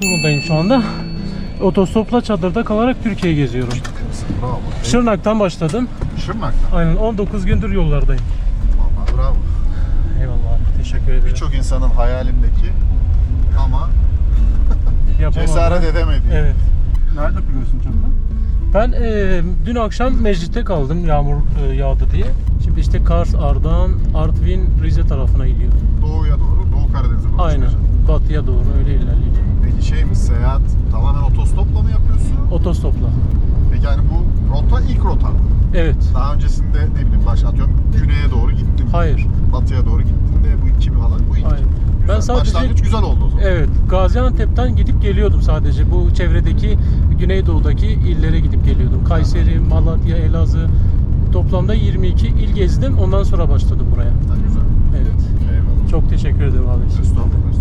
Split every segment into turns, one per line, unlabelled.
turundayım şu anda. Otostopla çadırda kalarak Türkiye'yi geziyorum.
Bravo.
Şırnak'tan başladım.
Şırnak'ta.
Aynen 19 gündür yollardayım.
Vallahi bravo.
Eyvallah abi teşekkür ederim.
Birçok insanın hayalindeki ama cesaret edemedi.
Evet.
Nerede kuruyorsun çadırı?
Ben e, dün akşam Meclit'te kaldım yağmur e, yağdı diye. Şimdi işte Kars, Ardahan, Artvin, Rize tarafına gidiyor.
Doğuya doğru, Doğu Karadeniz'e doğru
Aynen.
çıkacak.
Batıya doğru öyle ilerliyor.
Şey mi seyahat tamamen otostopla mı yapıyorsun?
Otostopla.
Peki yani bu rota ilk rota mı?
Evet.
Daha öncesinde ne bileyim baş atıyorum güneye doğru gittim.
Hayır.
Batıya doğru gittim de bu iki mi falan? Bu ilk.
Hayır.
Güzel.
Ben sadece-
Başlangıç güzel oldu o zaman.
Evet. Gaziantep'ten gidip geliyordum sadece. Bu çevredeki Güneydoğu'daki illere gidip geliyordum. Kayseri, Malatya, Elazığ. Toplamda 22 il gezdim. Ondan sonra başladım buraya.
Ha, güzel.
Evet.
Eyvallah.
Çok teşekkür ederim abi.
Estağfurullah.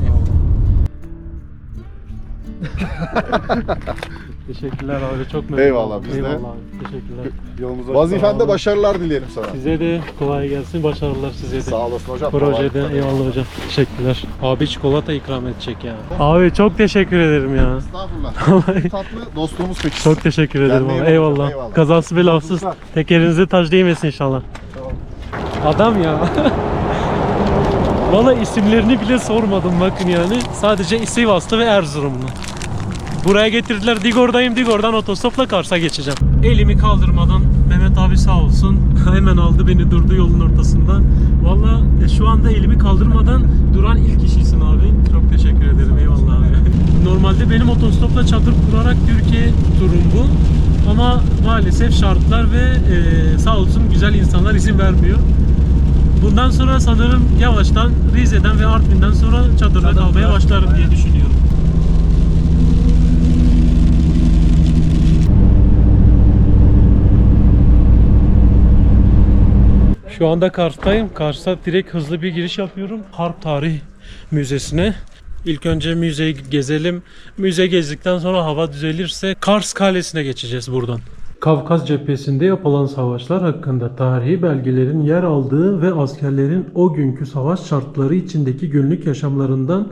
Teşekkürler abi çok memnun
Eyvallah,
oldum.
biz de.
Eyvallah abi. Teşekkürler.
Yolumuza
Vazifende
olun.
başarılar dileyelim sana.
Size de kolay gelsin. Başarılar size de.
Sağ olasın hocam.
Projede
Vallahi-
eyvallah hocam. Teşekkürler. Abi çikolata ikram edecek ya. Abi çok teşekkür ederim ya.
Estağfurullah.
Vallahi
Tatlı dostluğumuz peki.
çok teşekkür ederim
Kendine
abi.
iyi bak.
Eyvallah.
Eyvallah.
Kazası belasız. Tekerinize taş değmesin inşallah. Adam ya. Valla isimlerini bile sormadım bakın yani. Sadece Sivaslı ve Erzurumlu. Buraya getirdiler. Digor'dayım. Digor'dan otostopla Kars'a geçeceğim. Elimi kaldırmadan Mehmet abi sağ olsun hemen aldı beni durdu yolun ortasında. Valla e, şu anda elimi kaldırmadan duran ilk kişisin abi. Çok teşekkür ederim. Eyvallah abi. Normalde benim otostopla çadır kurarak Türkiye turum bu. Ama maalesef şartlar ve e, sağ olsun güzel insanlar izin vermiyor. Bundan sonra sanırım yavaştan Rize'den ve Artvin'den sonra çadırda kalmaya başlarım diye düşünüyorum. Şu anda Kars'tayım. Kars'a direkt hızlı bir giriş yapıyorum. Harp Tarih Müzesi'ne. İlk önce müzeyi gezelim. Müze gezdikten sonra hava düzelirse Kars Kalesi'ne geçeceğiz buradan. Kafkas cephesinde yapılan savaşlar hakkında tarihi belgelerin yer aldığı ve askerlerin o günkü savaş şartları içindeki günlük yaşamlarından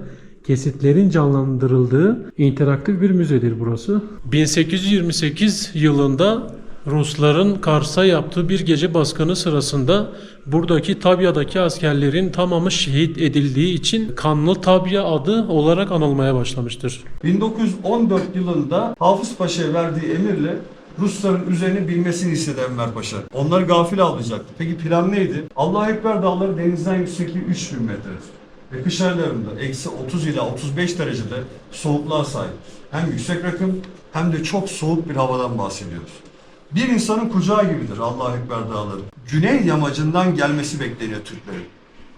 kesitlerin canlandırıldığı interaktif bir müzedir burası. 1828 yılında Rusların Kars'a yaptığı bir gece baskını sırasında buradaki Tabya'daki askerlerin tamamı şehit edildiği için Kanlı Tabya adı olarak anılmaya başlamıştır.
1914 yılında Hafız Paşa'ya verdiği emirle Rusların üzerini bilmesini istedi Enver Paşa. Onları gafil avlayacaktı. Peki plan neydi? Allah Ekber dağları denizden yüksekliği 3000 metredir. Ve kış aylarında eksi 30 ila 35 derecede soğukluğa sahip. Hem yüksek rakım hem de çok soğuk bir havadan bahsediyoruz. Bir insanın kucağı gibidir Allah Ekber dağları. Güney yamacından gelmesi bekleniyor Türklerin.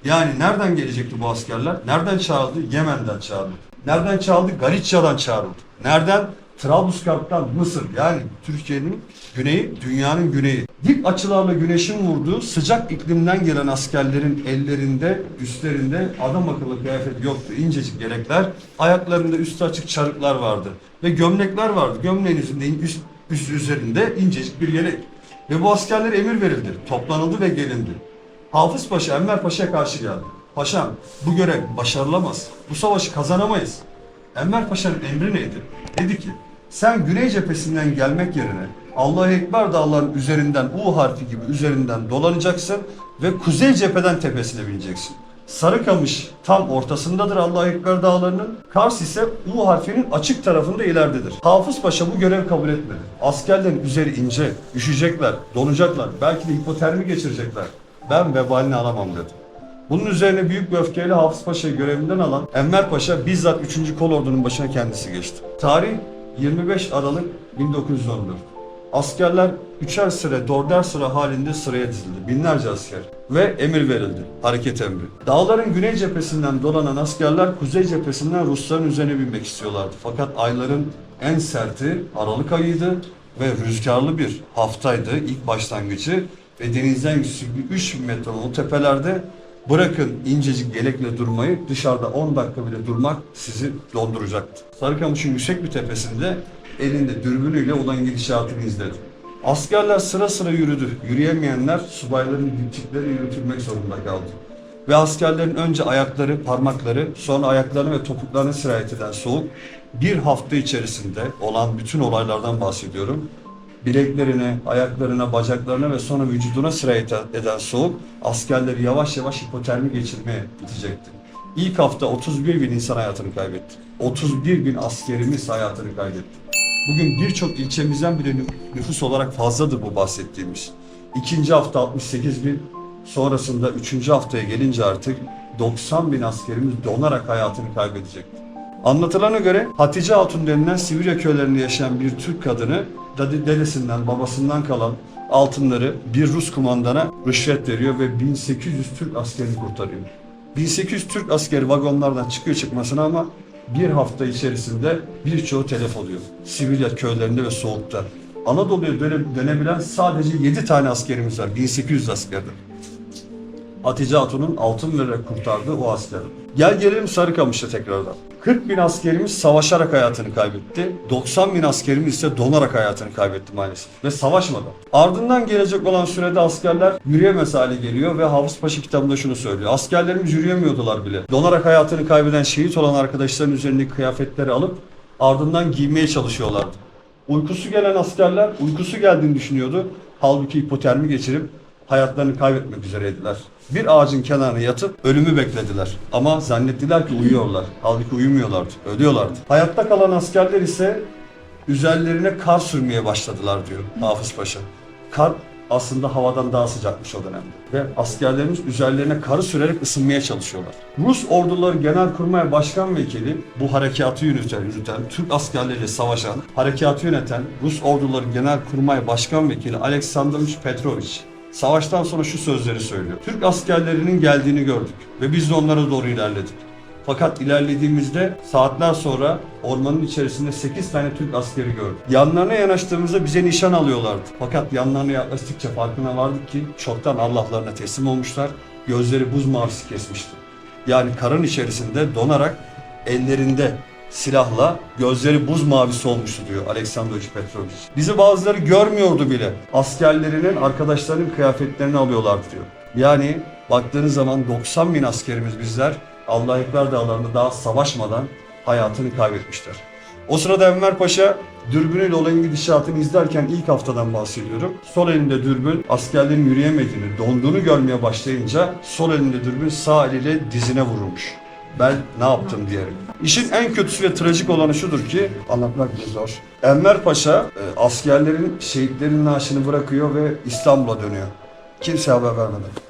Yani nereden gelecekti bu askerler? Nereden çağrıldı? Yemen'den çağrıldı. Nereden çağrıldı? Galicia'dan çağrıldı. Nereden? Trablusgarp'tan Mısır yani Türkiye'nin güneyi, dünyanın güneyi. Dik açılarla güneşin vurduğu sıcak iklimden gelen askerlerin ellerinde, üstlerinde adam akıllı kıyafet yoktu. İncecik yelekler, ayaklarında üstü açık çarıklar vardı. Ve gömlekler vardı. Gömleğin üzerinde, üst, üst üzerinde incecik bir yelek. Ve bu askerlere emir verildi. Toplanıldı ve gelindi. Hafız Paşa Enver Paşa'ya karşı geldi. Paşam bu görev başarılamaz. Bu savaşı kazanamayız. Enver Paşa'nın emri neydi? Dedi ki sen güney cephesinden gelmek yerine Allahu Ekber dağların üzerinden U harfi gibi üzerinden dolanacaksın ve kuzey cepheden tepesine bineceksin. Sarıkamış tam ortasındadır Allahu Ekber dağlarının. Kars ise U harfinin açık tarafında ileridedir. Hafız Paşa bu görevi kabul etmedi. Askerlerin üzeri ince, üşüyecekler, donacaklar, belki de hipotermi geçirecekler. Ben vebalini alamam dedi. Bunun üzerine büyük bir öfkeyle Hafız Paşa'yı görevinden alan Enver Paşa bizzat 3. Kolordu'nun başına kendisi geçti. Tarih 25 Aralık 1914. Askerler üçer sıra, dörder sıra halinde sıraya dizildi. Binlerce asker. Ve emir verildi. Hareket emri. Dağların güney cephesinden dolanan askerler kuzey cephesinden Rusların üzerine binmek istiyorlardı. Fakat ayların en serti Aralık ayıydı ve rüzgarlı bir haftaydı ilk başlangıcı ve denizden yüksekliği 3000 metre o tepelerde bırakın incecik yelekle durmayı dışarıda 10 dakika bile durmak sizi donduracaktı. Sarıkamış'ın yüksek bir tepesinde elinde dürbünüyle olan gidişatını izledi. Askerler sıra sıra yürüdü. Yürüyemeyenler subayların dipçikleri yürütülmek zorunda kaldı. Ve askerlerin önce ayakları, parmakları, sonra ayaklarını ve topuklarını sirayet eden soğuk bir hafta içerisinde olan bütün olaylardan bahsediyorum. Bileklerine, ayaklarına, bacaklarına ve sonra vücuduna sirayet eden soğuk askerleri yavaş yavaş hipotermi geçirmeye itecekti. İlk hafta 31 bin insan hayatını kaybetti. 31 bin askerimiz hayatını kaybetti. Bugün birçok ilçemizden bile nü- nüfus olarak fazladır bu bahsettiğimiz. İkinci hafta 68 bin, sonrasında üçüncü haftaya gelince artık 90 bin askerimiz donarak hayatını kaybedecekti. Anlatılana göre Hatice Hatun denilen Sivriya köylerinde yaşayan bir Türk kadını dede- dedesinden babasından kalan altınları bir Rus kumandana rüşvet veriyor ve 1800 Türk askerini kurtarıyor. 1800 Türk askeri vagonlardan çıkıyor çıkmasına ama bir hafta içerisinde birçoğu telef oluyor. Sivriya köylerinde ve soğukta. Anadolu'ya döne- dönebilen sadece 7 tane askerimiz var. 1800 askerden. Hatice Hatun'un altın vererek kurtardığı o asker. Gel gelelim Sarıkamış'a tekrardan. 40 bin askerimiz savaşarak hayatını kaybetti. 90 bin askerimiz ise donarak hayatını kaybetti maalesef. Ve savaşmadan. Ardından gelecek olan sürede askerler yürüyemez hale geliyor ve Hafız Paşa kitabında şunu söylüyor. Askerlerimiz yürüyemiyordular bile. Donarak hayatını kaybeden şehit olan arkadaşların üzerindeki kıyafetleri alıp ardından giymeye çalışıyorlardı. Uykusu gelen askerler uykusu geldiğini düşünüyordu. Halbuki hipotermi geçirip hayatlarını kaybetmek üzereydiler. Bir ağacın kenarına yatıp ölümü beklediler. Ama zannettiler ki uyuyorlar. Halbuki uyumuyorlardı, ölüyorlardı. Hayatta kalan askerler ise üzerlerine kar sürmeye başladılar diyor Hafız Paşa. Kar aslında havadan daha sıcakmış o dönemde. Ve askerlerimiz üzerlerine karı sürerek ısınmaya çalışıyorlar. Rus orduları Genelkurmay Başkan Vekili bu harekatı yürüten, yürüten Türk askerleriyle savaşan, harekatı yöneten Rus orduları Genelkurmay Başkan Vekili Aleksandrovich Petrovich savaştan sonra şu sözleri söylüyor. Türk askerlerinin geldiğini gördük ve biz de onlara doğru ilerledik. Fakat ilerlediğimizde saatler sonra ormanın içerisinde 8 tane Türk askeri gördük. Yanlarına yanaştığımızda bize nişan alıyorlardı. Fakat yanlarına yaklaştıkça farkına vardık ki çoktan Allah'larına teslim olmuşlar. Gözleri buz mavisi kesmişti. Yani karın içerisinde donarak ellerinde silahla gözleri buz mavisi olmuştu diyor Aleksandrovich Petrovich. Bizi bazıları görmüyordu bile. Askerlerinin, arkadaşlarının kıyafetlerini alıyorlardı diyor. Yani baktığınız zaman 90 bin askerimiz bizler Allah Ekber dağlarında daha savaşmadan hayatını kaybetmişler. O sırada Enver Paşa dürbünüyle olayın gidişatını izlerken ilk haftadan bahsediyorum. Sol elinde dürbün askerlerin yürüyemediğini, donduğunu görmeye başlayınca sol elinde dürbün sağ eliyle dizine vurulmuş. Ben ne yaptım diyerek. İşin en kötüsü ve trajik olanı şudur ki anlatmak bile zor. Enver Paşa e, askerlerin şehitlerin naaşını bırakıyor ve İstanbul'a dönüyor. Kimse haber vermeden.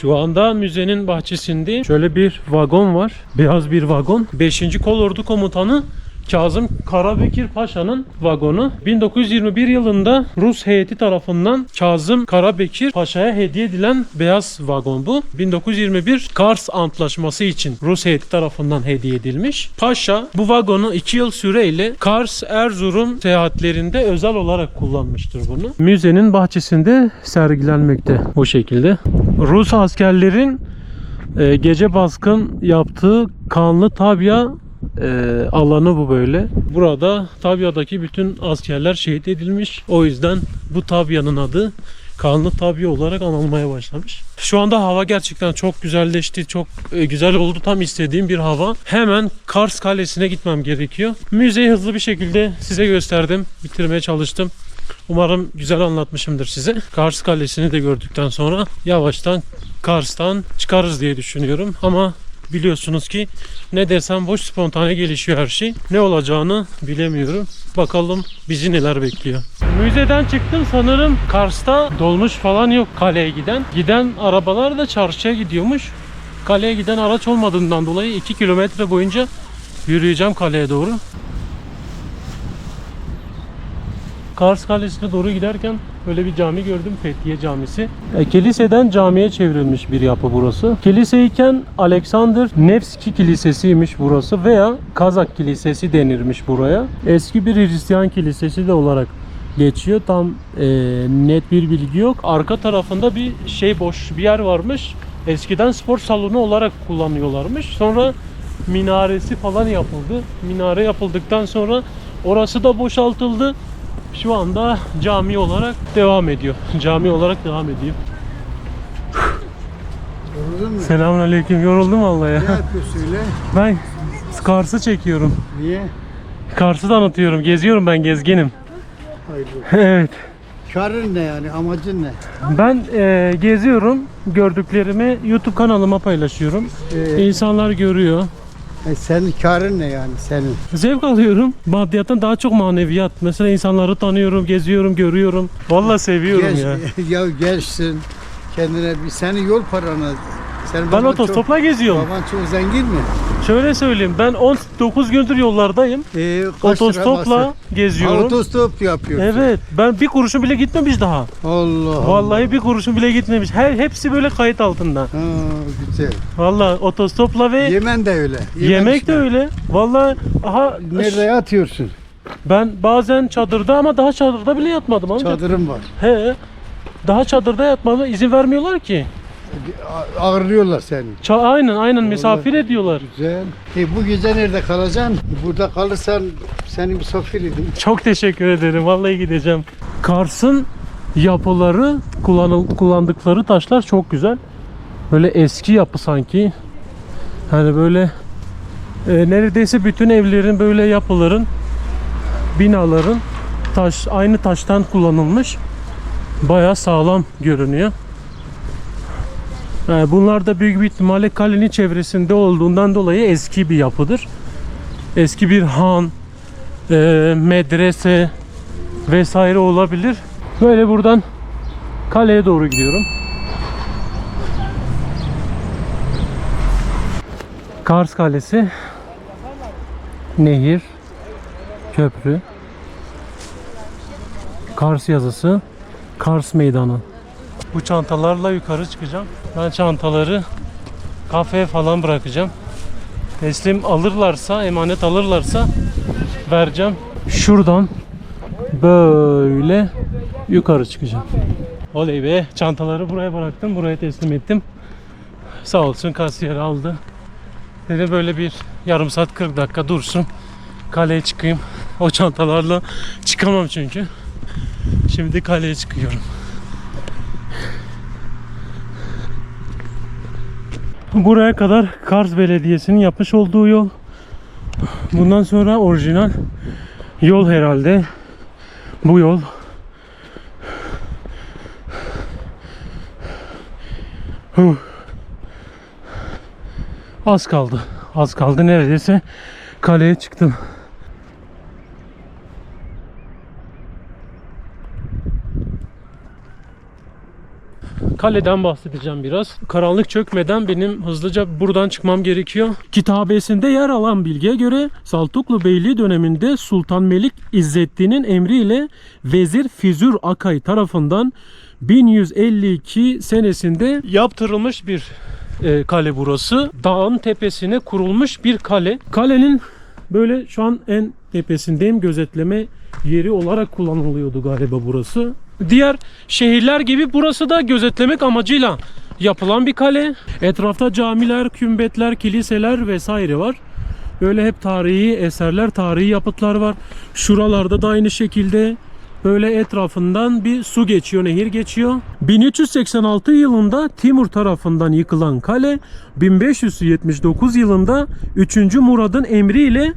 Şu anda müzenin bahçesinde şöyle bir vagon var. Beyaz bir vagon. 5. Kolordu Komutanı Kazım Karabekir Paşa'nın vagonu 1921 yılında Rus heyeti tarafından Kazım Karabekir Paşa'ya hediye edilen beyaz vagon bu. 1921 Kars Antlaşması için Rus heyeti tarafından hediye edilmiş. Paşa bu vagonu 2 yıl süreyle Kars Erzurum seyahatlerinde özel olarak kullanmıştır bunu. Müzenin bahçesinde sergilenmekte bu şekilde. Rus askerlerin e, gece baskın yaptığı kanlı Tabya e, alanı bu böyle. Burada Tabya'daki bütün askerler şehit edilmiş. O yüzden bu Tabya'nın adı Kanlı Tabya olarak anılmaya başlamış. Şu anda hava gerçekten çok güzelleşti. Çok e, güzel oldu. Tam istediğim bir hava. Hemen Kars Kalesi'ne gitmem gerekiyor. Müzeyi hızlı bir şekilde size gösterdim. Bitirmeye çalıştım. Umarım güzel anlatmışımdır size. Kars Kalesi'ni de gördükten sonra yavaştan Kars'tan çıkarız diye düşünüyorum. Ama biliyorsunuz ki ne desem boş spontane gelişiyor her şey. Ne olacağını bilemiyorum. Bakalım bizi neler bekliyor. Müzeden çıktım sanırım Kars'ta dolmuş falan yok kaleye giden. Giden arabalar da çarşıya gidiyormuş. Kaleye giden araç olmadığından dolayı 2 kilometre boyunca yürüyeceğim kaleye doğru. Kars Kalesi'ne doğru giderken böyle bir cami gördüm. Fethiye Camisi. E, kiliseden camiye çevrilmiş bir yapı burası. Kiliseyken Alexander Nevski Kilisesi'ymiş burası veya Kazak Kilisesi denirmiş buraya. Eski bir Hristiyan kilisesi de olarak geçiyor. Tam e, net bir bilgi yok. Arka tarafında bir şey boş bir yer varmış. Eskiden spor salonu olarak kullanıyorlarmış. Sonra minaresi falan yapıldı. Minare yapıldıktan sonra orası da boşaltıldı. Şu anda cami olarak devam ediyor. Cami olarak devam ediyor.
Yoruldun mu?
Selamünaleyküm. Yoruldum vallahi
Ne
ya.
yapıyorsun öyle?
Ben Kars'ı çekiyorum.
Niye?
Kars'ı tanıtıyorum. Geziyorum ben gezginim.
Hayır.
evet.
Karın ne yani? Amacın ne?
Ben e, geziyorum. Gördüklerimi YouTube kanalıma paylaşıyorum.
Ee,
İnsanlar görüyor.
E, senin karın ne yani senin?
Zevk alıyorum. Maddiyattan daha çok maneviyat. Mesela insanları tanıyorum, geziyorum, görüyorum. Vallahi seviyorum
Genç,
ya.
ya gençsin. Kendine bir senin yol paranı. Senin
Ben otostopla
çok,
geziyorum.
baban çok zengin mi?
Şöyle söyleyeyim. Ben 19 gündür yollardayım.
Ee, kaç lira
Otostopla
masraf?
Geziyorum.
Otostop yapıyor.
Evet. Ben bir kuruşun bile gitmemiş daha.
Allah Allah.
Vallahi bir kuruşun bile gitmemiş. Her hepsi böyle kayıt altında.
Ha, güzel.
Vallahi otostopla ve
Yemen de öyle.
yemek de öyle. Vallahi aha
Nerede yatıyorsun?
ben bazen çadırda ama daha çadırda bile yatmadım amca.
Çadırın var.
He. Daha çadırda yatmama izin vermiyorlar ki.
Ağırlıyorlar seni.
Ça aynen aynen misafir ediyorlar.
Güzel. E, bu gece nerede kalacaksın? Burada kalırsan seni misafir edeyim.
Çok teşekkür ederim. Vallahi gideceğim. Kars'ın yapıları, kullanıl kullandıkları taşlar çok güzel. Böyle eski yapı sanki. Hani böyle e, neredeyse bütün evlerin böyle yapıların binaların taş aynı taştan kullanılmış. Bayağı sağlam görünüyor. Yani bunlar da büyük bir ihtimalle kalenin çevresinde olduğundan dolayı eski bir yapıdır. Eski bir han, e, medrese vesaire olabilir. Böyle buradan kaleye doğru gidiyorum. Kars Kalesi, nehir, köprü, Kars yazısı, Kars Meydanı. Bu çantalarla yukarı çıkacağım. Ben çantaları kafeye falan bırakacağım. Teslim alırlarsa, emanet alırlarsa vereceğim. Şuradan böyle yukarı çıkacağım. Oley be çantaları buraya bıraktım buraya teslim ettim. Sağ olsun kasiyer aldı. Dedi böyle bir yarım saat 40 dakika dursun. Kaleye çıkayım. O çantalarla çıkamam çünkü. Şimdi kaleye çıkıyorum. Buraya kadar Kars Belediyesi'nin yapmış olduğu yol. Bundan sonra orijinal yol herhalde. Bu yol. Az kaldı. Az kaldı. Neredeyse kaleye çıktım. Kaleden bahsedeceğim biraz. Karanlık çökmeden benim hızlıca buradan çıkmam gerekiyor. Kitabesinde yer alan bilgiye göre Saltuklu Beyliği döneminde Sultan Melik İzzettin'in emriyle Vezir Füzur Akay tarafından 1152 senesinde yaptırılmış bir e, kale burası. Dağın tepesine kurulmuş bir kale. Kalenin böyle şu an en tepesindeyim. Gözetleme yeri olarak kullanılıyordu galiba burası. Diğer şehirler gibi burası da gözetlemek amacıyla yapılan bir kale. Etrafta camiler, kümbetler, kiliseler vesaire var. Böyle hep tarihi eserler, tarihi yapıtlar var. Şuralarda da aynı şekilde böyle etrafından bir su geçiyor, nehir geçiyor. 1386 yılında Timur tarafından yıkılan kale 1579 yılında 3. Murad'ın emriyle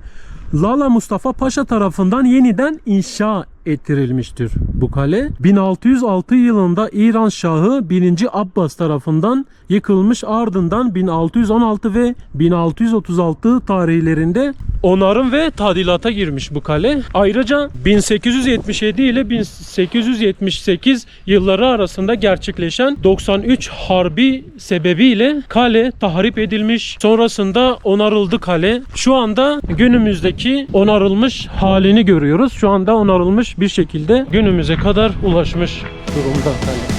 Lala Mustafa Paşa tarafından yeniden inşa ettirilmiştir bu kale. 1606 yılında İran Şahı 1. Abbas tarafından yıkılmış ardından 1616 ve 1636 tarihlerinde onarım ve tadilata girmiş bu kale. Ayrıca 1877 ile 1878 yılları arasında gerçekleşen 93 harbi sebebiyle kale tahrip edilmiş. Sonrasında onarıldı kale. Şu anda günümüzdeki onarılmış halini görüyoruz. Şu anda onarılmış bir şekilde günümüze kadar ulaşmış durumda kale.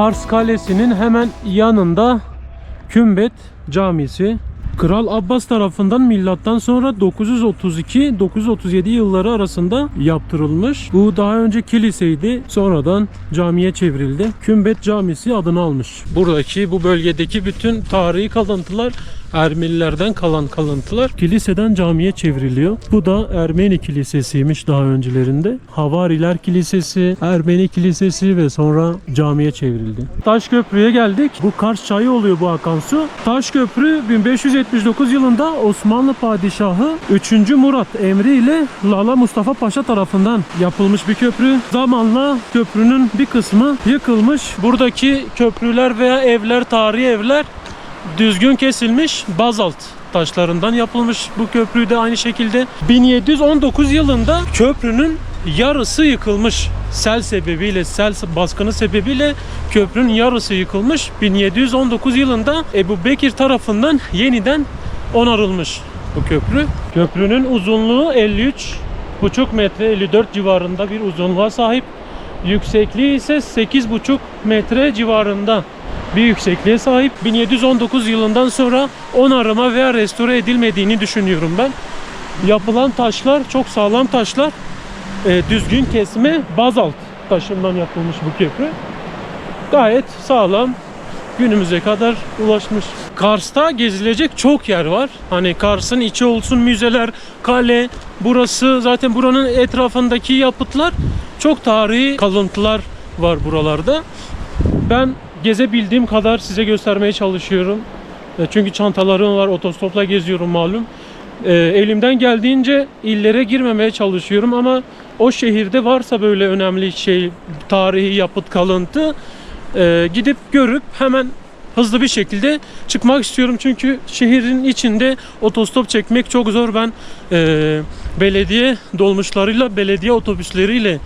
Kars Kalesi'nin hemen yanında Kümbet Camisi. Kral Abbas tarafından milattan sonra 932-937 yılları arasında yaptırılmış. Bu daha önce kiliseydi. Sonradan camiye çevrildi. Kümbet Camisi adını almış. Buradaki bu bölgedeki bütün tarihi kalıntılar Ermenilerden kalan kalıntılar kiliseden camiye çevriliyor. Bu da Ermeni kilisesiymiş daha öncelerinde. Havariler Kilisesi, Ermeni Kilisesi ve sonra camiye çevrildi. Taş Köprü'ye geldik. Bu Kars çayı oluyor bu akan su. Taş Köprü 1579 yılında Osmanlı Padişahı 3. Murat emri ile Lala Mustafa Paşa tarafından yapılmış bir köprü. Zamanla köprünün bir kısmı yıkılmış. Buradaki köprüler veya evler, tarihi evler düzgün kesilmiş bazalt taşlarından yapılmış. Bu köprüyü de aynı şekilde 1719 yılında köprünün yarısı yıkılmış. Sel sebebiyle sel baskını sebebiyle köprünün yarısı yıkılmış. 1719 yılında Ebu Bekir tarafından yeniden onarılmış bu köprü. Köprünün uzunluğu 53 buçuk metre 54 civarında bir uzunluğa sahip. Yüksekliği ise 8,5 metre civarında bir yüksekliğe sahip. 1719 yılından sonra onarıma veya restore edilmediğini düşünüyorum ben. Yapılan taşlar çok sağlam taşlar. E, düzgün kesme bazalt taşından yapılmış bu köprü. Gayet sağlam. Günümüze kadar ulaşmış. Kars'ta gezilecek çok yer var. Hani Kars'ın içi olsun müzeler, kale, burası zaten buranın etrafındaki yapıtlar çok tarihi kalıntılar var buralarda. Ben gezebildiğim kadar size göstermeye çalışıyorum. E, Çünkü çantalarım var, otostopla geziyorum malum. E, elimden geldiğince illere girmemeye çalışıyorum ama o şehirde varsa böyle önemli şey, tarihi yapıt, kalıntı e, gidip görüp hemen hızlı bir şekilde çıkmak istiyorum. Çünkü şehrin içinde otostop çekmek çok zor. Ben belediye dolmuşlarıyla, belediye otobüsleriyle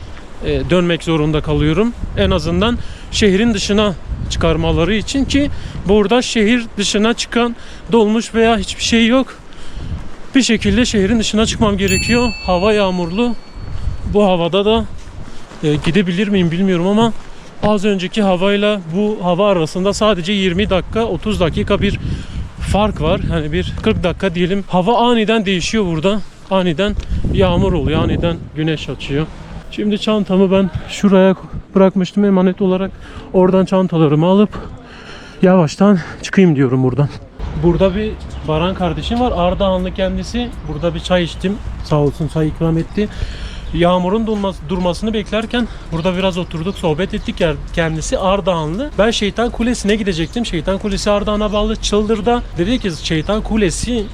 dönmek zorunda kalıyorum. En azından şehrin dışına çıkarmaları için ki burada şehir dışına çıkan dolmuş veya hiçbir şey yok. Bir şekilde şehrin dışına çıkmam gerekiyor. Hava yağmurlu. Bu havada da e, gidebilir miyim bilmiyorum ama az önceki havayla bu hava arasında sadece 20 dakika 30 dakika bir fark var. Hani bir 40 dakika diyelim. Hava aniden değişiyor burada. Aniden yağmur oluyor. Aniden güneş açıyor. Şimdi çantamı ben şuraya bırakmıştım emanet olarak. Oradan çantalarımı alıp yavaştan çıkayım diyorum buradan. Burada bir Baran kardeşim var. Ardahanlı kendisi. Burada bir çay içtim. Sağ olsun çay ikram etti. Yağmurun durması, durmasını beklerken burada biraz oturduk, sohbet ettik. Yer- Kendisi Ardahanlı. Ben Şeytan Kulesi'ne gidecektim. Şeytan Kulesi Ardahan'a bağlı Çıldır'da. Dedi ki Şeytan Kulesi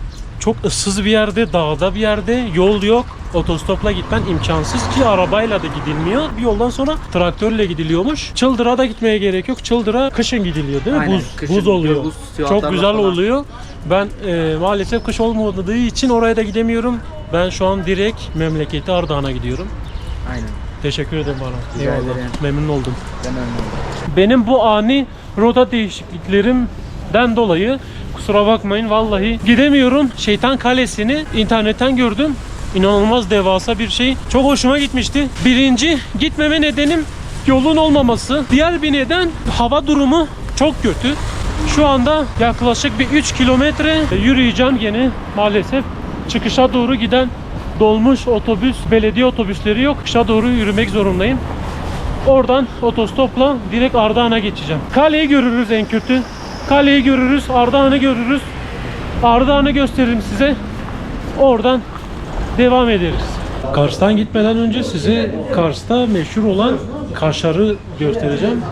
çok ıssız bir yerde, dağda bir yerde, yol yok. Otostopla gitmen imkansız ki arabayla da gidilmiyor. Bir yoldan sonra traktörle gidiliyormuş. Çıldır'a da gitmeye gerek yok. Çıldır'a kışın gidiliyor değil mi?
Aynen,
buz,
kışın
buz oluyor.
buz
Çok güzel
falan.
oluyor. Ben e, maalesef kış olmadığı için oraya da gidemiyorum. Ben şu an direkt memleketi Ardahan'a gidiyorum.
Aynen.
Teşekkür ederim bana.
Rica ederim.
Memnun oldum.
Ben öyle.
Benim bu ani rota değişikliklerimden dolayı kusura bakmayın vallahi gidemiyorum. Şeytan Kalesi'ni internetten gördüm. İnanılmaz devasa bir şey. Çok hoşuma gitmişti. Birinci gitmeme nedenim yolun olmaması. Diğer bir neden hava durumu çok kötü. Şu anda yaklaşık bir 3 kilometre yürüyeceğim gene maalesef. Çıkışa doğru giden dolmuş otobüs, belediye otobüsleri yok. Çıkışa doğru yürümek zorundayım. Oradan otostopla direkt Ardahan'a geçeceğim. Kaleyi görürüz en kötü. Kaleyi görürüz, Ardahan'ı görürüz. Ardahan'ı gösteririm size. Oradan devam ederiz. Kars'tan gitmeden önce size Kars'ta meşhur olan kaşarı göstereceğim.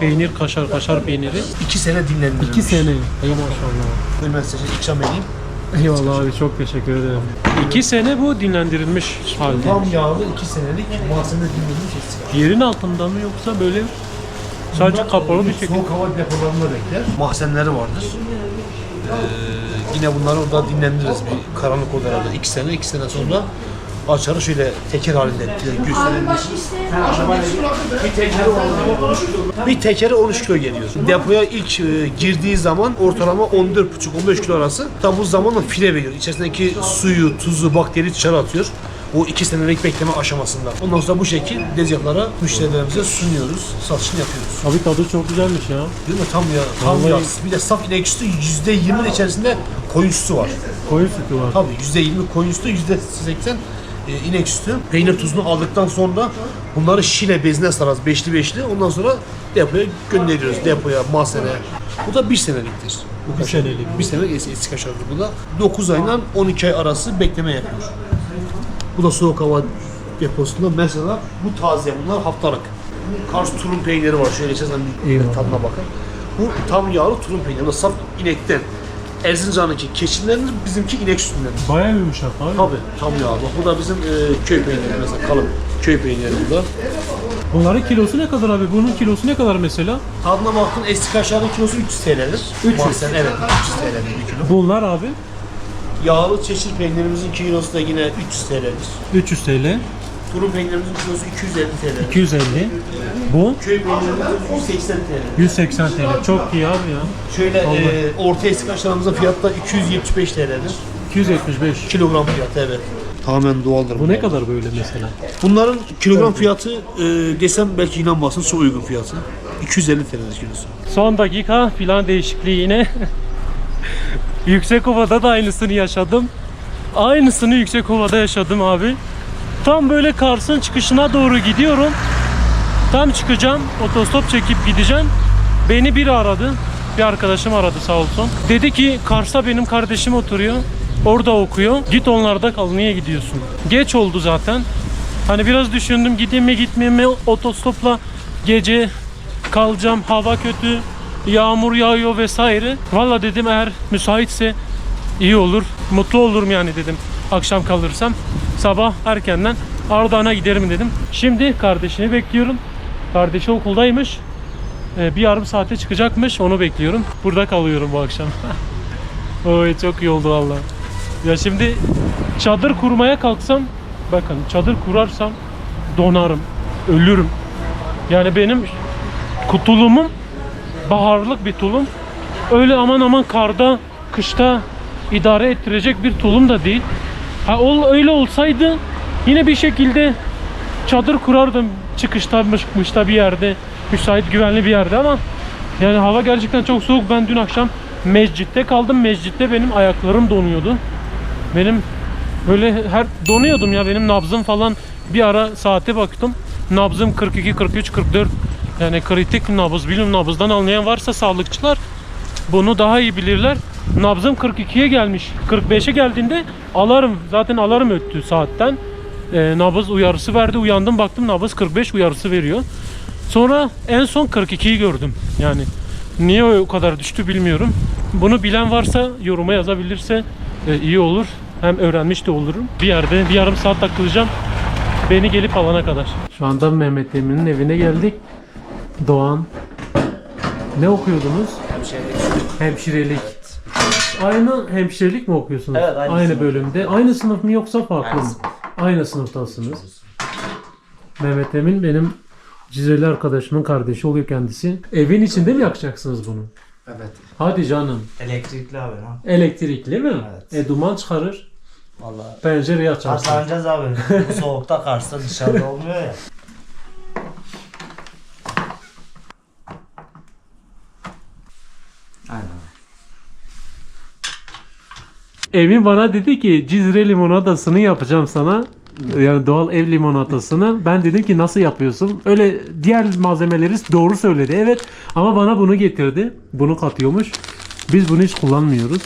Peynir, kaşar, kaşar peyniri.
İki sene dinlendirilmiş.
İki sene. Ey maşallah.
Ben size ikram edeyim.
Eyvallah abi çok teşekkür ederim. İki sene bu dinlendirilmiş halde.
Tam yağlı iki senelik malzeme dinlenmiş.
Yerin altında mı yoksa böyle sadece kapalı bir şekilde?
Soğuk hava depolarında bekler. Mahzenleri vardır. Ee, yine bunları orada dinlendiririz bir karanlık odalarda. iki sene, iki sene sonra açarı şöyle teker halinde. Bir tekeri, bir tekeri 13 kilo geliyor. Depoya ilk e, girdiği zaman ortalama 14,5-15 kilo arası. Tam bu zamanla file veriyor. İçerisindeki suyu, tuzu, bakteri dışarı atıyor. O iki senelik bekleme aşamasında. Ondan sonra bu şekil lezzatlara müşterilerimize sunuyoruz, satışını yapıyoruz.
Abi tadı çok güzelmiş ya.
Değil mi? Tam ya, tam
Vallahi-
yağ. Bir de saf inek sütü yüzde yirmi içerisinde koyun sütü var.
Koyun sütü var.
Tabii yüzde yirmi koyun sütü, yüzde seksen e, inek sütü. Peynir tuzunu aldıktan sonra bunları şile bezine sararız beşli beşli. Ondan sonra depoya gönderiyoruz. Depoya, masene. Bu da bir seneliktir. Bu
Bir senelik.
Bir senelik eski, eski kaşardır bu da. 9 ayla 12 ay arası bekleme yapıyor. Bu da soğuk hava deposunda mesela bu taze bunlar haftalık. Kars tulum peyniri var. Şöyle içersen bir tadına bakın. Bu tam yağlı tulum peyniri. Bu saf inekten. Erzincan'ınki keçilerin bizimki inek sütünden.
Bayağı yumuşak abi.
Tabii tam yağlı. Bak bu da bizim e, köy peyniri mesela kalın. Köy peyniri bu da.
Bunların kilosu ne kadar abi? Bunun kilosu ne kadar mesela?
Tadına baktın eski kaşarın kilosu 300 TL'dir.
300.
Mahzen, evet 300 TL'dir bir kilo.
Bunlar abi
Yağlı çeşit peynirimizin kilosu da yine 300 TL'dir.
300 TL,
Tulum peynirimizin kilosu 250 TL.
250. Bu
Köy peynirimiz 180 TL.
180 TL. Çok iyi abi ya.
Şöyle
Vallahi.
e, orta eski kaşarımızın fiyatı da 275 TL'dir.
275.
Kilogram fiyatı evet. Tamamen doğaldır.
Bu ne kadar böyle mesela?
Bunların kilogram fiyatı e, desem belki inanmazsınız çok uygun fiyatı. 250 TL'dir kilosu.
Son dakika plan değişikliği yine. Yüksekova'da da aynısını yaşadım. Aynısını Yüksekova'da yaşadım abi. Tam böyle Kars'ın çıkışına doğru gidiyorum. Tam çıkacağım, otostop çekip gideceğim. Beni biri aradı. Bir arkadaşım aradı sağ olsun. Dedi ki Kars'ta benim kardeşim oturuyor. Orada okuyor. Git onlarda kal. Niye gidiyorsun? Geç oldu zaten. Hani biraz düşündüm gideyim mi gitmeyeyim mi otostopla gece kalacağım. Hava kötü. Yağmur yağıyor vesaire. Valla dedim eğer müsaitse iyi olur. Mutlu olurum yani dedim. Akşam kalırsam sabah erkenden Ardahan'a giderim dedim. Şimdi kardeşini bekliyorum. Kardeşi okuldaymış. Ee, bir yarım saate çıkacakmış. Onu bekliyorum. Burada kalıyorum bu akşam. Oy çok iyi oldu valla. Ya şimdi çadır kurmaya kalksam bakın çadır kurarsam donarım. Ölürüm. Yani benim kutulumum baharlık bir tulum. Öyle aman aman karda, kışta idare ettirecek bir tulum da değil. Ha ol, öyle olsaydı yine bir şekilde çadır kurardım çıkışta mışkmışta bir yerde müsait güvenli bir yerde ama yani hava gerçekten çok soğuk. Ben dün akşam mescitte kaldım. Mescitte benim ayaklarım donuyordu. Benim böyle her donuyordum ya benim nabzım falan bir ara saate baktım. Nabzım 42, 43, 44. Yani kritik nabız. Bilmiyorum nabızdan anlayan varsa sağlıkçılar bunu daha iyi bilirler. Nabzım 42'ye gelmiş. 45'e geldiğinde alarm zaten alarm öttü saatten. Ee, nabız uyarısı verdi. Uyandım baktım nabız 45 uyarısı veriyor. Sonra en son 42'yi gördüm. Yani niye o kadar düştü bilmiyorum. Bunu bilen varsa yoruma yazabilirse e, iyi olur. Hem öğrenmiş de olurum. Bir yerde bir yarım saat takılacağım. Beni gelip alana kadar. Şu anda Mehmet Emin'in evine geldik. Doğan. Ne okuyordunuz? Hemşirelik. Aynı hemşirelik mi okuyorsunuz?
Evet, aynı sınıf.
bölümde. Aynı sınıf mı yoksa farklı
Aynı
mı?
sınıf.
Aynı sınıftasınız. Mehmet Emin benim Cizreli arkadaşımın kardeşi oluyor kendisi. Evin içinde mi yakacaksınız bunu?
Evet.
Hadi canım.
Elektrikli abi ha.
Elektrikli mi?
Evet.
E duman çıkarır.
Vallahi.
Pencereyi açarsın.
Karslanacağız abi. Bu soğukta Kars'ta dışarıda olmuyor ya. Aynen.
Emin bana dedi ki Cizre limonatasını yapacağım sana. Yani doğal ev limonatasını. Ben dedim ki nasıl yapıyorsun? Öyle diğer malzemeleri doğru söyledi. Evet ama bana bunu getirdi. Bunu katıyormuş. Biz bunu hiç kullanmıyoruz.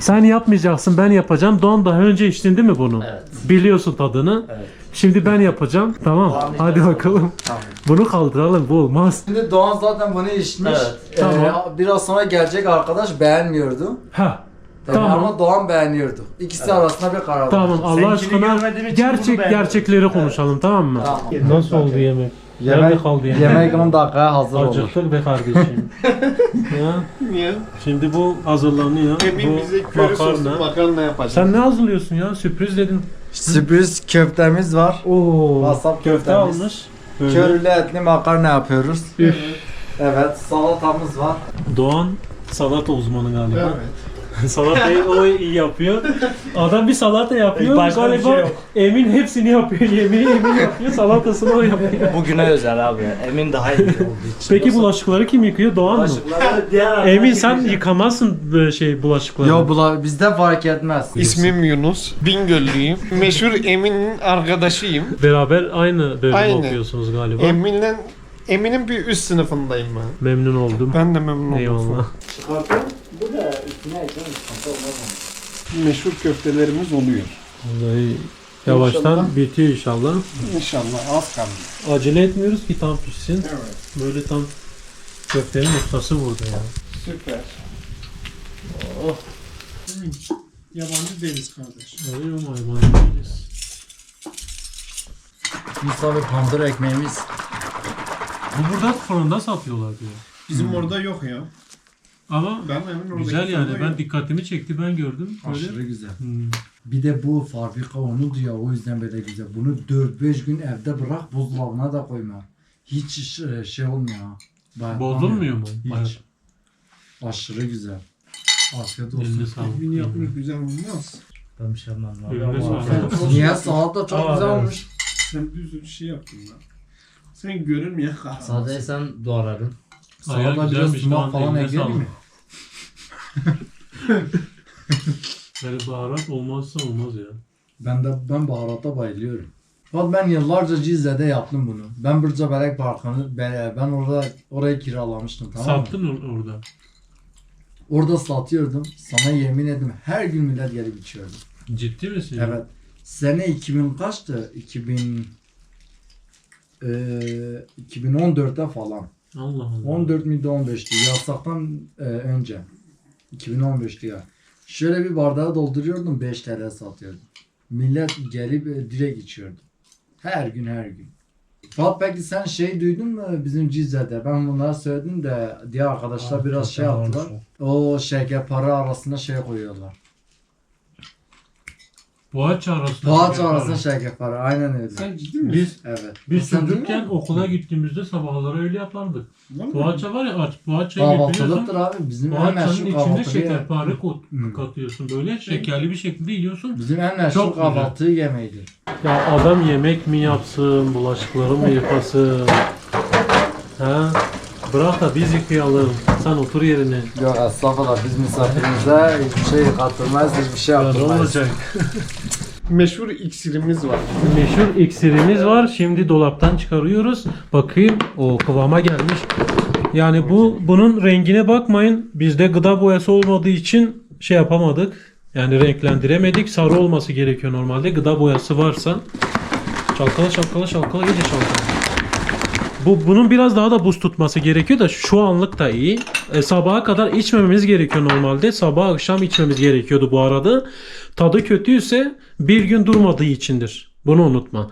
Sen yapmayacaksın ben yapacağım. Doğan daha önce içtin değil mi bunu?
Evet.
Biliyorsun tadını.
Evet.
Şimdi ben yapacağım. Tamam.
Doğan
Hadi bakalım.
Tamam.
Bunu kaldıralım. Bu olmaz.
Şimdi Doğan zaten bunu içmiş.
Evet,
Ee,
tamam.
biraz sonra gelecek arkadaş beğenmiyordu.
Ha. Tamam.
Ama Doğan beğeniyordu. İkisi arasında bir karar var.
Tamam Allah
Seninkini
aşkına
görmediğim için bunu
gerçek gerçekleri konuşalım tamam mı?
Tamam.
Nasıl oldu yemek? Nerede
Yemek,
kaldı yemek?
yemek 10 dakikaya hazır olur.
Acıktık be kardeşim. ya.
Niye?
Şimdi bu hazırlanıyor.
Emin
bu
bize köri soslu
makarna.
makarna yapacak.
Sen ne hazırlıyorsun ya? Sürpriz dedin.
Sürpriz köftemiz var.
Oo.
WhatsApp
köfte
köftemiz.
almış. Böyle.
Körlü etli makarna yapıyoruz.
Üf.
Evet, salatamız var.
Doğan salata uzmanı galiba.
Evet.
Salatayı o iyi yapıyor. Adam bir salata yapıyor.
Başka bir
galiba
şey yok.
Emin hepsini yapıyor. Yemeği Emin yapıyor. Salatasını o yapıyor.
Bugüne özel abi. Emin daha iyi olduğu için.
Peki bulaşıkları kim yıkıyor? Doğan mı?
Bulaşıkları diğer arkadaş
Emin sen
yıkayacak.
yıkamazsın böyle şey bulaşıkları.
Yo bula bizde fark etmez.
İsmim Yunus. Bingöllüyüm. Meşhur Emin'in arkadaşıyım.
Beraber aynı bölüm
Aynı.
okuyorsunuz galiba.
Emin'le Emin'in bir üst sınıfındayım ben.
Memnun oldum.
Ben de memnun oldum.
Eyvallah.
Meşhur köftelerimiz oluyor.
Vallahi yavaştan
İnşallah.
bitiyor inşallah.
İnşallah az kaldı.
Acele etmiyoruz ki tam pişsin.
Evet.
Böyle tam köftenin ustası burada ya.
Süper. Yabancı deniz kardeş.
Arıyorum hayvan değiliz.
Biz tabii pandır ekmeğimiz.
Bu burada fırında satıyorlar diyor.
Bizim orada yok ya.
Ama
Ben emin oradaki
güzel yani. Ben dikkatimi çekti ben gördüm. Böyle.
Aşırı güzel.
Hmm.
Bir de bu fabrika onu diyor o yüzden böyle güzel. Bunu 4-5 gün evde bırak buzdolabına da koyma. Hiç şey, şey olmuyor. Bayatlamıyor.
Bozulmuyor mu?
Hiç. Aşırı güzel. Afiyet olsun.
Emin yapmış güzel olmaz.
Ben bir şey yapmam.
Niye salat da çok
Aa,
güzel olmuş.
Sen bir sürü şey yaptın lan. Sen görünmeye kalk.
Sadece sen doğradın.
Salata biraz sumak
lan,
falan ekleyelim mi?
Böyle baharat olmazsa olmaz ya.
Ben de ben baharata bayılıyorum. Bak ben yıllarca Cizre'de yaptım bunu. Ben Burca Belek Parkı'nı ben, ben orada orayı kiralamıştım tamam mı?
Sattın or- orada.
Orada satıyordum. Sana yemin ederim her gün millet gelip içiyordu.
Ciddi misin?
Evet. Sene 2000 kaçtı? 2000 eee 2014'te falan.
Allah Allah.
14 miydi 15'ti. Yasaktan eee, önce. 2015'ti ya. Şöyle bir bardağı dolduruyordum 5 TL satıyordum. Millet gelip e, direkt içiyordu. Her gün her gün. Fuat peki sen şey duydun mu bizim Cizre'de? Ben bunları söyledim de diğer arkadaşlar
Abi,
biraz şey yaptılar. O şeker para arasına şey koyuyorlar.
Poğaça arasında.
Poğaça arasına şeker para aynen öyle.
Sen ciddi misin?
Biz
Evet.
biz
Sen
çocukken okula gittiğimizde sabahları öyle yapardık.
Vallahi.
Poğaça var ya aç poğaçayı
Kahvaltılıktır
getiriyorsun.
abi. Bizim en
Poğaçanın
meşhur
içinde
kahvaltıyı
şekerpare ko-
Hı.
katıyorsun. Böyle şekerli bir şekilde yiyorsun.
Bizim en meşhur
Çok güzel.
kahvaltı yemeğidir.
Ya adam yemek mi yapsın, bulaşıkları mı yıkasın? Ha? Bırak da biz yıkayalım. Sen otur yerine.
Yok estağfurullah biz misafirimize hiçbir şey katılmaz, hiçbir şey
Ya ne
yaptırmayız.
olacak?
Meşhur iksirimiz var.
Meşhur iksirimiz var. Şimdi dolaptan çıkarıyoruz. Bakayım o kıvama gelmiş. Yani bu bunun rengine bakmayın. Bizde gıda boyası olmadığı için şey yapamadık. Yani renklendiremedik. Sarı olması gerekiyor normalde. Gıda boyası varsa. Çalkala çalkala çalkala iyice çalkala. Bu bunun biraz daha da buz tutması gerekiyor da şu anlık da iyi. E, sabaha kadar içmememiz gerekiyor normalde. Sabah akşam içmemiz gerekiyordu bu arada. Tadı kötüyse bir gün durmadığı içindir. Bunu unutma.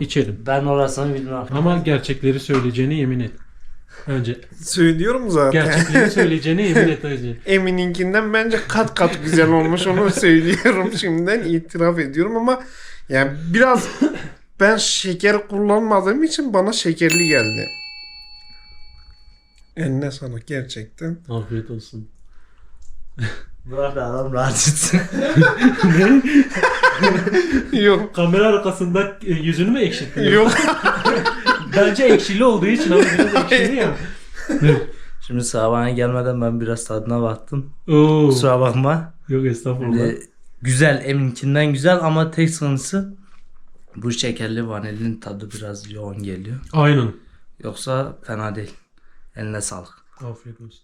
İçelim.
Ben orasını bilmem.
Ama gerçekleri söyleyeceğine yemin et. Önce
Söylüyorum zaten.
gerçekleri söyleyeceğine yemin et önce.
Emin'inkinden bence kat kat güzel olmuş onu söylüyorum şimdiden itiraf ediyorum ama yani biraz ben şeker kullanmadığım için bana şekerli geldi. Eline sağlık gerçekten.
Afiyet olsun.
Bırak da adam rahat etsin.
Yok
Kamera arkasında e, yüzünü mü ekşittin?
yok
Bence ekşili olduğu için ama biraz ekşili ya.
Şimdi sabahına gelmeden ben biraz tadına baktım.
Oo.
Kusura bakma.
Yok estağfurullah.
Ee, güzel eminkinden güzel ama tek sıkıntısı bu şekerli vanilin tadı biraz yoğun geliyor.
Aynen.
Yoksa fena değil. Eline sağlık.
Afiyet olsun.